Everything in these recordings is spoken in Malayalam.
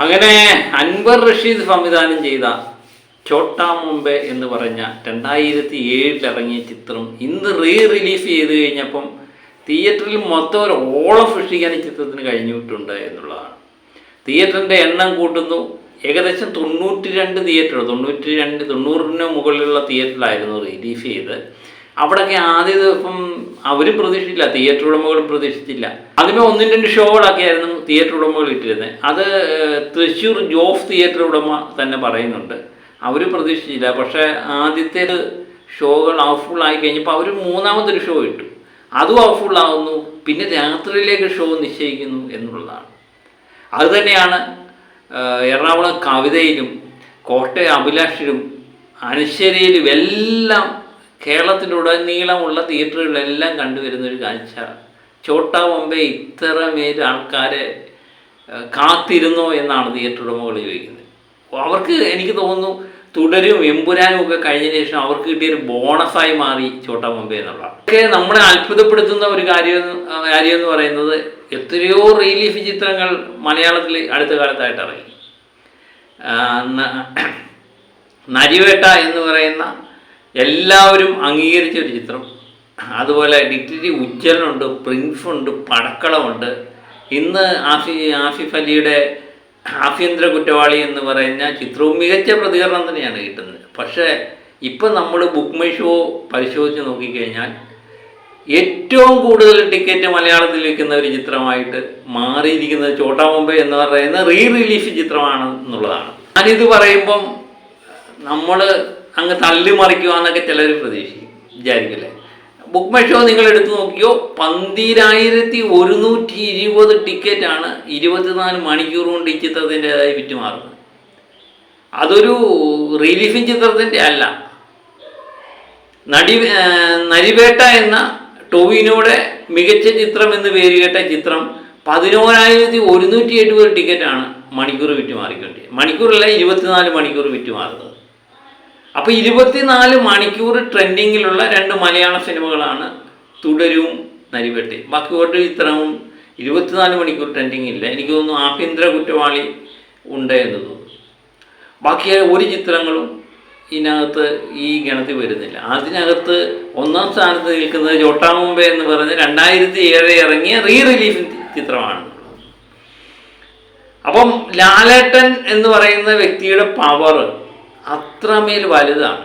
അങ്ങനെ അൻവർ റഷീദ് സംവിധാനം ചെയ്ത ചോട്ടാ മുമ്പേ എന്ന് പറഞ്ഞ രണ്ടായിരത്തി ഏഴിൽ ഇറങ്ങിയ ചിത്രം ഇന്ന് റീ റിലീസ് ചെയ്ത് കഴിഞ്ഞപ്പം തിയേറ്ററിൽ മൊത്തം ഒരു ഓളം സൃഷ്ടിക്കാൻ ഈ ചിത്രത്തിന് കഴിഞ്ഞിട്ടുണ്ട് എന്നുള്ളതാണ്. തിയേറ്ററിന്റെ എണ്ണം കൂട്ടുന്നു. ഏകദേശം തൊണ്ണൂറ്റി രണ്ട് തിയേറ്റർ തൊണ്ണൂറ്റി രണ്ട് തൊണ്ണൂറിന് മുകളിലുള്ള തിയേറ്ററിലായിരുന്നു റിലീസ് ചെയ്ത് അവിടെയൊക്കെ ആദ്യ ദിവസം അവരും പ്രതീക്ഷിച്ചില്ല തിയേറ്റർ ഉടമകളും പ്രതീക്ഷിച്ചില്ല. ആദ്യമേ ഒന്നും രണ്ട് ഷോകളൊക്കെയായിരുന്നു തിയേറ്റർ ഉടമകൾ ഇട്ടിരുന്നത് അത് തൃശ്ശൂർ ജോഫ് തിയേറ്റർ ഉടമ തന്നെ പറയുന്നുണ്ട്. അവർ പ്രതീക്ഷിച്ചില്ല. പക്ഷേ ആദ്യത്തെ ഷോകൾ ഹൗസ്ഫുൾ ആയി കഴിഞ്ഞപ്പോൾ അവർ മൂന്നാമതൊരു ഷോ ഇട്ടു. അതും ഹൗസ്ഫുൾ ആവുന്നു. പിന്നെ രാത്രിയിലേക്ക് ഷോ നിശ്ചയിക്കുന്നു എന്നുള്ളതാണ്. അതുതന്നെയാണ് എറണാകുളം കവിതയിലും കോട്ടയ അഭിലാഷിലും അനശ്വരയിലും എല്ലാം കേരളത്തിലുടനീളമുള്ള തിയേറ്ററുകളിലെല്ലാം കണ്ടുവരുന്ന ഒരു കാഴ്ച ചോട്ടാ മുമ്പേ ഇത്രമേൽ ആൾക്കാരെ കാത്തിരുന്നു എന്നാണ് തിയേറ്റർ ഉടമകൾ ചോദിക്കുന്നത് അവർക്ക് എനിക്ക് തോന്നുന്നു തുടരും എമ്പുരാനും ഒക്കെ കഴിഞ്ഞതിന് ശേഷം അവർക്ക് കിട്ടിയൊരു ബോണസായി മാറി ചോട്ടാ മുമ്പേ എന്നുള്ളതാണ്. ഒക്കെ നമ്മളെ അത്ഭുതപ്പെടുത്തുന്ന ഒരു കാര്യം കാര്യം എന്ന് പറയുന്നത് എത്രയോ റിലീഫ് ചിത്രങ്ങൾ മലയാളത്തിൽ അടുത്ത കാലത്തായിട്ട് ഇറങ്ങി നരിവേട്ട എന്ന് പറയുന്ന എല്ലാവരും അംഗീകരിച്ച ഒരു ചിത്രം. അതുപോലെ ഡിറ്റിറ്റി ഉജ്ജ്വലുണ്ട് പ്രിൻസുണ്ട് പടക്കളമുണ്ട്. ഇന്ന് ആഫി ആഫിഫ് അലിയുടെ ആഭ്യന്തര കുറ്റവാളി എന്ന് പറയുന്ന ചിത്രവും മികച്ച പ്രതികരണം തന്നെയാണ് കിട്ടുന്നത്. പക്ഷേ ഇപ്പം നമ്മൾ ബുക്ക് മൈ ഷോ പരിശോധിച്ച് നോക്കിക്കഴിഞ്ഞാൽ ഏറ്റവും കൂടുതൽ ടിക്കറ്റ് മലയാളത്തിൽ വിൽക്കുന്ന ഒരു ചിത്രമായിട്ട് മാറിയിരിക്കുന്നത് ചോട്ടാ മുംബൈ എന്ന് പറയുന്ന റീ റിലീഫ് ചിത്രമാണ് എന്നുള്ളതാണ് ഞാനിത് പറയുമ്പം നമ്മൾ അങ്ങ് തള്ളി മറിക്കുവാന്നൊക്കെ ചിലർ പ്രതീക്ഷിക്കും. വിചാരിക്കില്ലേ ബുക്ക് മൈ നിങ്ങൾ എടുത്തു നോക്കിയോ? പന്തിരായിരത്തി ഒരുന്നൂറ്റി ഇരുപത് ടിക്കറ്റാണ് ഇരുപത്തിനാല് മണിക്കൂർ കൊണ്ട് ഈ ചിത്രത്തിന്റെതായി വിറ്റുമാറുന്നത് അതൊരു റിലീഫിൻ ചിത്രത്തിന്റെ അല്ല. നടി നരിവേട്ട എന്ന ടോവിനോടെ മികച്ച ചിത്രം എന്ന് പേര് കേട്ട ചിത്രം പതിനോരായിരത്തി ഒരുന്നൂറ്റി എഴുപത് ടിക്കറ്റാണ് മണിക്കൂർ വിറ്റുമാറിക്കൊണ്ടിരിക്കുന്നത് മാറിക്കൊണ്ടേ മണിക്കൂറല്ല ഇരുപത്തിനാല് മണിക്കൂർ വിറ്റ് മാറുന്നത്. അപ്പോൾ ഇരുപത്തിനാല് മണിക്കൂർ ട്രെൻഡിങ്ങിലുള്ള രണ്ട് മലയാള സിനിമകളാണ് തുടരും നരിവെട്ടി. ബാക്കി ഒരു ചിത്രവും ഇരുപത്തിനാല് മണിക്കൂർ ട്രെൻഡിങ് ഇല്ല. എനിക്ക് തോന്നുന്നു ആഭ്യന്തര കുറ്റവാളി ഉണ്ട് എന്ന് തോന്നുന്നു. ബാക്കി ഒരു ചിത്രങ്ങളും ഇതിനകത്ത് ഈ ഗണത്തിൽ വരുന്നില്ല. അതിനകത്ത് ഒന്നാം സ്ഥാനത്ത് നിൽക്കുന്നത് ചോട്ടാ മുംബൈ എന്ന് പറഞ്ഞ് രണ്ടായിരത്തി ഏഴ് ഇറങ്ങിയ റീ റിലീഫ് ചിത്രമാണ്. അപ്പം ലാലേട്ടൻ എന്ന് പറയുന്ന വ്യക്തിയുടെ പവർ അത്രമേൽ വലുതാണ്.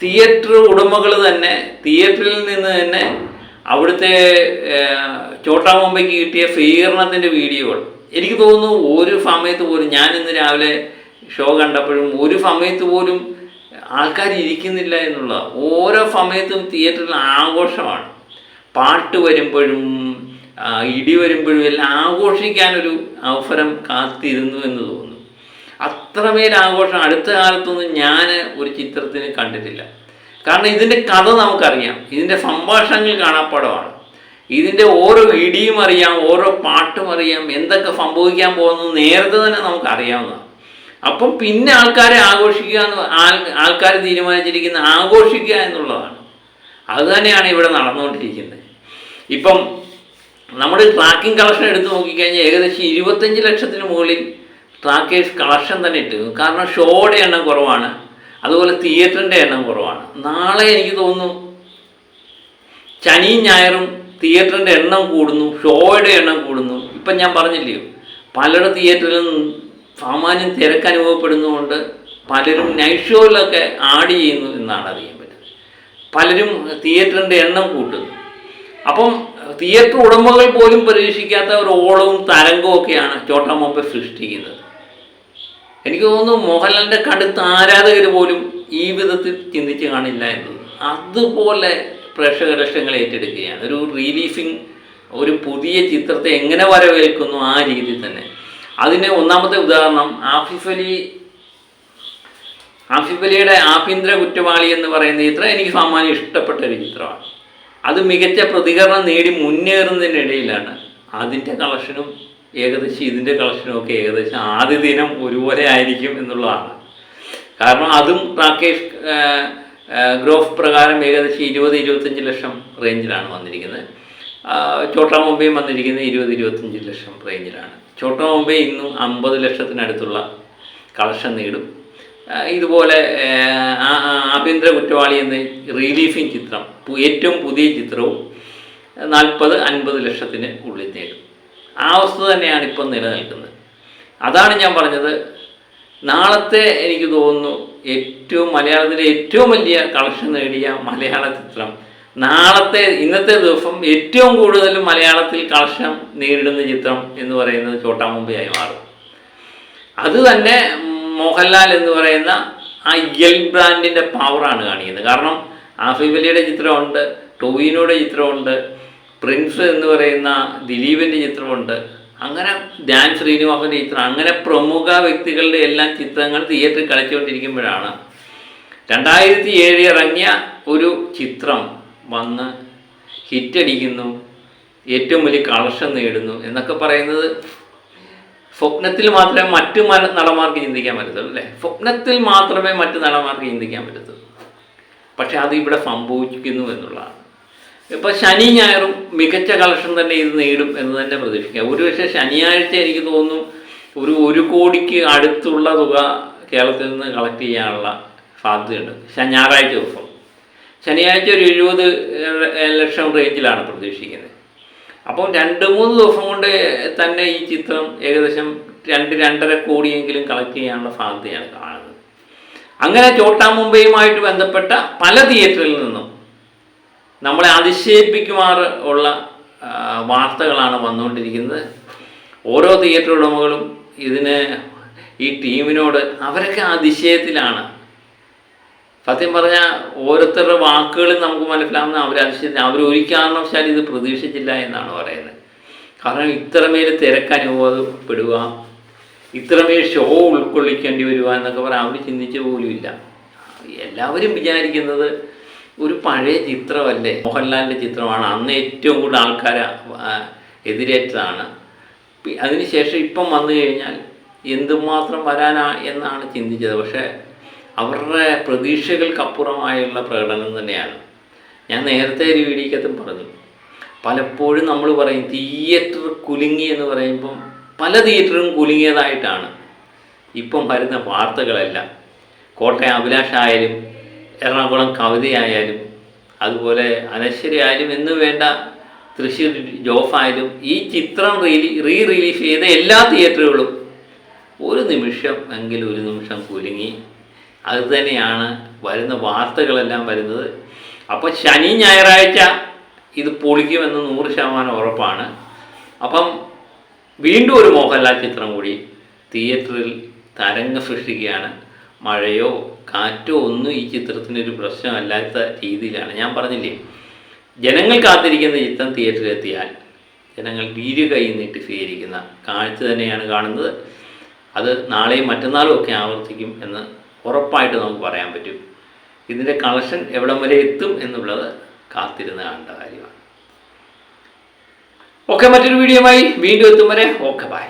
തിയേറ്റർ ഉടമകൾ തന്നെ തിയേറ്ററിൽ നിന്ന് തന്നെ അവിടുത്തെ ചോട്ടാ മുംബൈക്ക് കിട്ടിയ സ്വീകരണത്തിന്റെ വീഡിയോകൾ. എനിക്ക് തോന്നുന്നു ഒരു സമയത്ത് പോലും ഞാൻ ഇന്ന് രാവിലെ ഷോ കണ്ടപ്പോഴും ഒരു സമയത്ത് പോലും ആൾക്കാർ ഇരിക്കുന്നില്ല എന്നുള്ള ഓരോ സമയത്തും തിയേറ്ററിൽ ആഘോഷമാണ്. പാട്ട് വരുമ്പോഴും ഇടി വരുമ്പോഴും എല്ലാം ആഘോഷിക്കാനൊരു അവസരം കാത്തിരുന്നു എന്ന് തോന്നുന്നു. അത്രമേൽ ആഘോഷം. അടുത്ത കാലത്തൊന്നും ഞാൻ ഒരു ചിത്രത്തിന് കണ്ടിട്ടില്ല. കാരണം ഇതിന്റെ കഥ നമുക്കറിയാം. ഇതിന്റെ സംഭാഷണങ്ങൾ കാണാപ്പാടമാണ് ഇതിന്റെ ഓരോ ഇടിയും അറിയാം ഓരോ പാട്ടും അറിയാം എന്തൊക്കെ സംഭവിക്കാൻ പോകുന്നത് നേരത്തെ തന്നെ നമുക്ക് അറിയാവുന്നതാണ് അപ്പം പിന്നെ ആൾക്കാരെ ആഘോഷിക്കുക എന്ന് ആൾ ആൾക്കാർ തീരുമാനിച്ചിരിക്കുന്ന ആഘോഷിക്കുക എന്നുള്ളതാണ്. അത് തന്നെയാണ് ഇവിടെ നടന്നുകൊണ്ടിരിക്കുന്നത്. ഇപ്പം നമ്മുടെ ട്രാക്കിംഗ് കളക്ഷൻ എടുത്ത് നോക്കിക്കഴിഞ്ഞാൽ ഏകദേശം ഇരുപത്തഞ്ച് ലക്ഷത്തിന് മുകളിൽ ട്രാക്കേഴ്സ് കളക്ഷൻ തന്നെ ഇട്ടു. കാരണം ഷോയുടെ എണ്ണം കുറവാണ്. അതുപോലെ തിയേറ്ററിന്റെ എണ്ണം കുറവാണ്. നാളെ എനിക്ക് തോന്നുന്നു ശനിയും ഞായറും തിയേറ്ററിന്റെ എണ്ണം കൂടുന്നു ഷോയുടെ എണ്ണം കൂടുന്നു. ഇപ്പം ഞാൻ പറഞ്ഞില്ലയോ? പലരുടെ തിയേറ്ററിലും സാമാന്യം തിരക്ക് അനുഭവപ്പെടുന്നതുകൊണ്ട് പലരും നൈറ്റ് ഷോയിലൊക്കെ ആഡ് ചെയ്യുന്നു എന്നാണ് അറിയാൻ പറ്റുന്നത് പലരും തിയേറ്ററിന്റെ എണ്ണം കൂട്ടുന്നു. അപ്പം തിയേറ്റർ ഉടമകൾ പോലും പരീക്ഷിക്കാത്ത ഒരു ഓളവും തരംഗവും ഒക്കെയാണ് ചോട്ടാ സൃഷ്ടിക്കുന്നത്. എനിക്ക് തോന്നുന്നു മോഹൻലാലിന്റെ കടുത്ത ആരാധകർ പോലും ഈ വിധത്തിൽ ചിന്തിച്ച് കാണില്ല എന്ന് അതുപോലെ പ്രേക്ഷക ലക്ഷങ്ങൾ ഏറ്റെടുക്കുകയാണ്. ഒരു റിലീഫിങ് ഒരു പുതിയ ചിത്രത്തെ എങ്ങനെ വരവേൽക്കുന്നു ആ രീതിയിൽ തന്നെ. അതിന് ഒന്നാമത്തെ ഉദാഹരണം ആഫിഫ് അലി ആഫിഫ് അലിയുടെ ആഭ്യന്തര കുറ്റവാളി എന്ന് പറയുന്ന ചിത്രം എനിക്ക് സാമാന്യം ഇഷ്ടപ്പെട്ട ഒരു ചിത്രമാണ്. അത് മികച്ച പ്രതികരണം നേടി മുന്നേറുന്നതിനിടയിലാണ് അതിന്റെ കളക്ഷനും ഏകദേശം ഇതിന്റെ കളക്ഷനൊക്കെ ഏകദേശം ആദ്യ ദിനം ഒരുപോലെ ആയിരിക്കും എന്നുള്ളതാണ്. കാരണം അതും രാകേഷ് ഗ്രോഫ് പ്രകാരം ഏകദേശം ഇരുപത് ഇരുപത്തഞ്ച് ലക്ഷം റേഞ്ചിലാണ് വന്നിരിക്കുന്നത്. ചോട്ടാ മുംബൈയും വന്നിരിക്കുന്നത് ഇരുപത് ഇരുപത്തഞ്ച് ലക്ഷം റേഞ്ചിലാണ് ചോട്ടാ മുംബൈ ഇന്നും അമ്പത് ലക്ഷത്തിനടുത്തുള്ള കളക്ഷൻ നേടും. ഇതുപോലെ ആഭ്യന്തര കുറ്റവാളി എന്ന റിലീഫിംഗ് ചിത്രം ഏറ്റവും പുതിയ ചിത്രവും നാൽപ്പത് അൻപത് ലക്ഷത്തിന് ഉള്ളിൽ നേടും. ആ അവസ്ഥ തന്നെയാണ് ഇപ്പം നിലനിൽക്കുന്നത്. അതാണ് ഞാൻ പറഞ്ഞത്. നാളത്തെ എനിക്ക് തോന്നുന്നു ഏറ്റവും മലയാളത്തിലെ ഏറ്റവും വലിയ കളക്ഷൻ നേടിയ മലയാള ചിത്രം. നാളത്തെ ഇന്നത്തെ ദിവസം ഏറ്റവും കൂടുതൽ മലയാളത്തിൽ കളക്ഷൻ നേരിടുന്ന ചിത്രം എന്ന് പറയുന്നത് ചോട്ടാ മുംബൈയായി മാറും. അത് തന്നെ മോഹൻലാൽ എന്ന് പറയുന്ന ആ എൽ ബ്രാൻഡിന്റെ പവറാണ് കാണിക്കുന്നത്. കാരണം ആഫിബലിയുടെ ചിത്രമുണ്ട് ടൊവിനോയുടെ ചിത്രമുണ്ട് പ്രിൻസ് എന്ന് പറയുന്ന ദിലീപിന്റെ ചിത്രമുണ്ട്. അങ്ങനെ ധ്യാൻ ശ്രീനിവാസന്റെ ചിത്രം അങ്ങനെ പ്രമുഖ വ്യക്തികളുടെ എല്ലാം ചിത്രങ്ങൾ തിയേറ്ററിൽ കളിച്ചുകൊണ്ടിരിക്കുമ്പോഴാണ് രണ്ടായിരത്തി ഏഴ് ഇറങ്ങിയ ഒരു ചിത്രം വന്ന് ഹിറ്റടിക്കുന്നു ഏറ്റവും വലിയ കളക്ഷൻ നേടുന്നു എന്നൊക്കെ പറയുന്നത് സ്വപ്നത്തിൽ മാത്രമേ മറ്റു നടന്മാർക്ക് ചിന്തിക്കാൻ പറ്റത്തുള്ളൂ അല്ലേ? സ്വപ്നത്തിൽ മാത്രമേ മറ്റു നടന്മാർക്ക് ചിന്തിക്കാൻ പറ്റത്തുള്ളൂ. പക്ഷെ അത് ഇവിടെ സംഭവിക്കുന്നു എന്നുള്ളതാണ്. ഇപ്പം ശനി ഞായറും മികച്ച കളക്ഷൻ തന്നെ ഇത് നേടും എന്ന് തന്നെ പ്രതീക്ഷിക്കാം. ഒരു പക്ഷേ ശനിയാഴ്ച എനിക്ക് തോന്നുന്നു ഒരു ഒരു കോടിക്ക് അടുത്തുള്ള തുക കേരളത്തിൽ നിന്ന് കളക്ട് ചെയ്യാനുള്ള സാധ്യതയുണ്ട്. ഞായറാഴ്ച ദിവസം. ശനിയാഴ്ച ഒരു എഴുപത് ലക്ഷം റേഞ്ചിലാണ് പ്രതീക്ഷിക്കുന്നത്. അപ്പോൾ രണ്ട് മൂന്ന് ദിവസം കൊണ്ട് തന്നെ ഈ ചിത്രം ഏകദേശം രണ്ട് രണ്ടര കോടിയെങ്കിലും കളക്ട് ചെയ്യാനുള്ള സാധ്യതയാണ് കാണുന്നത്. അങ്ങനെ ചോട്ടാ മുംബൈയുമായിട്ട് ബന്ധപ്പെട്ട പല തിയേറ്ററിൽ നിന്നും നമ്മളെ അതിശയിപ്പിക്കുമാർ ഉള്ള വാർത്തകളാണ് വന്നുകൊണ്ടിരിക്കുന്നത്. ഓരോ തിയേറ്റർ ഉടമകളും ഇതിന് ഈ ടീമിനോട് അവരൊക്കെ അതിശയത്തിലാണ്. സത്യം പറഞ്ഞാൽ ഓരോരുത്തരുടെ വാക്കുകളും നമുക്ക് മനസ്സിലാവുന്ന അവർ അതിശയത്തിൽ അവർ ഒരു കാരണവശാലും ഇത് പ്രതീക്ഷിച്ചില്ല എന്നാണ് പറയുന്നത്. കാരണം ഇത്രമേൽ തിരക്ക് അനുഭവപ്പെടുക ഇത്രമേൽ ഷോ ഉൾക്കൊള്ളിക്കേണ്ടി വരിക എന്നൊക്കെ പറയാൻ അവർ ചിന്തിച്ച പോലുമില്ല. എല്ലാവരും വിചാരിക്കുന്നത് ഒരു പഴയ ചിത്രമല്ലേ? മോഹൻലാലിന്റെ ചിത്രമാണ്. അന്ന് ഏറ്റവും കൂടുതൽ ആൾക്കാരെ എതിരേറ്റതാണ്. അതിനുശേഷം ഇപ്പം വന്നു കഴിഞ്ഞാൽ എന്തുമാത്രം വരാനാ എന്നാണ് ചിന്തിച്ചത്. പക്ഷേ അവരുടെ പ്രതീക്ഷകൾക്കപ്പുറമായുള്ള പ്രകടനം തന്നെയാണ്. ഞാൻ നേരത്തെ ഒരു പറഞ്ഞു. പലപ്പോഴും നമ്മൾ പറയും തിയേറ്റർ കുലുങ്ങി എന്ന് പറയുമ്പം പല തിയേറ്ററും കുലുങ്ങിയതായിട്ടാണ്. ഇപ്പം വരുന്ന വാർത്തകളെല്ലാം. കോട്ടയം അഭിലാഷായാലും എറണാകുളം കവിതയായാലും അതുപോലെ അനശ്വരയായാലും എന്ന് വേണ്ട തൃശ്ശൂർ ജോഫായാലും ഈ ചിത്രം റീലി റീ റിലീഫ് ചെയ്ത എല്ലാ തിയേറ്ററുകളും ഒരു നിമിഷം എങ്കിലും ഒരു നിമിഷം കുലുങ്ങി. അത് തന്നെയാണ് വരുന്ന വാർത്തകളെല്ലാം വരുന്നത്. അപ്പോൾ ശനി ഞായറാഴ്ച ഇത് പൊളിക്കുമെന്ന് നൂറ് ശതമാനം ഉറപ്പാണ്. അപ്പം വീണ്ടും ഒരു മോഹൻലാൽ ചിത്രം കൂടി തിയേറ്ററിൽ തരംഗം സൃഷ്ടിക്കുകയാണ്. മഴയോ കാറ്റോ ഒന്നും ഈ ചിത്രത്തിനൊരു പ്രശ്നമല്ലാത്ത രീതിയിലാണ്. ഞാൻ പറഞ്ഞില്ലേ ജനങ്ങൾ കാത്തിരിക്കുന്ന ചിത്രം തിയേറ്ററിലെത്തിയാൽ ജനങ്ങൾ വീര് കൈ നീട്ടി സ്വീകരിക്കുന്ന കാഴ്ച തന്നെയാണ് കാണുന്നത്. അത് നാളെയും മറ്റന്നാളും ഒക്കെ ആവർത്തിക്കും എന്ന് ഉറപ്പായിട്ട് നമുക്ക് പറയാൻ പറ്റും. ഇതിന്റെ കളക്ഷൻ എവിടം വരെ എത്തും എന്നുള്ളത് കാത്തിരുന്ന് കാണേണ്ട കാര്യമാണ്. ഓക്കെ മറ്റൊരു വീഡിയോയുമായി വീണ്ടും എത്തും വരെ. Okay bye.